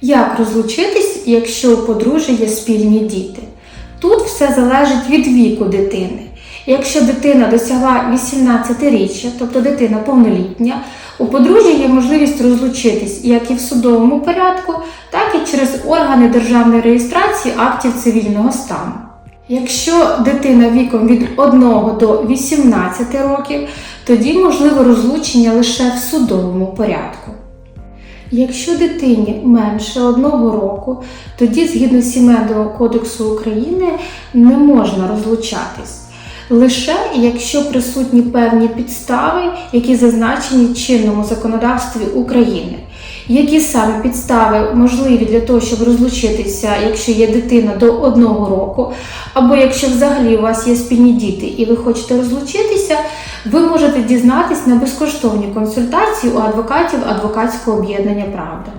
Як розлучитись, якщо у подружжя є спільні діти? Тут все залежить від віку дитини. Якщо дитина досягла 18-річчя, тобто дитина повнолітня, у подружжя є можливість розлучитись як і в судовому порядку, так і через органи державної реєстрації актів цивільного стану. Якщо дитина віком від 1 до 18 років, тоді можливе розлучення лише в судовому порядку. Якщо дитині менше одного року, тоді згідно Сімейного кодексу України не можна розлучатись. Лише якщо присутні певні підстави, які зазначені в чинному законодавстві України. Які саме підстави можливі для того, щоб розлучитися, якщо є дитина до одного року, або якщо взагалі у вас є спільні діти і ви хочете розлучитися, ви можете дізнатись на безкоштовні консультації у адвокатів адвокатського об'єднання Правда.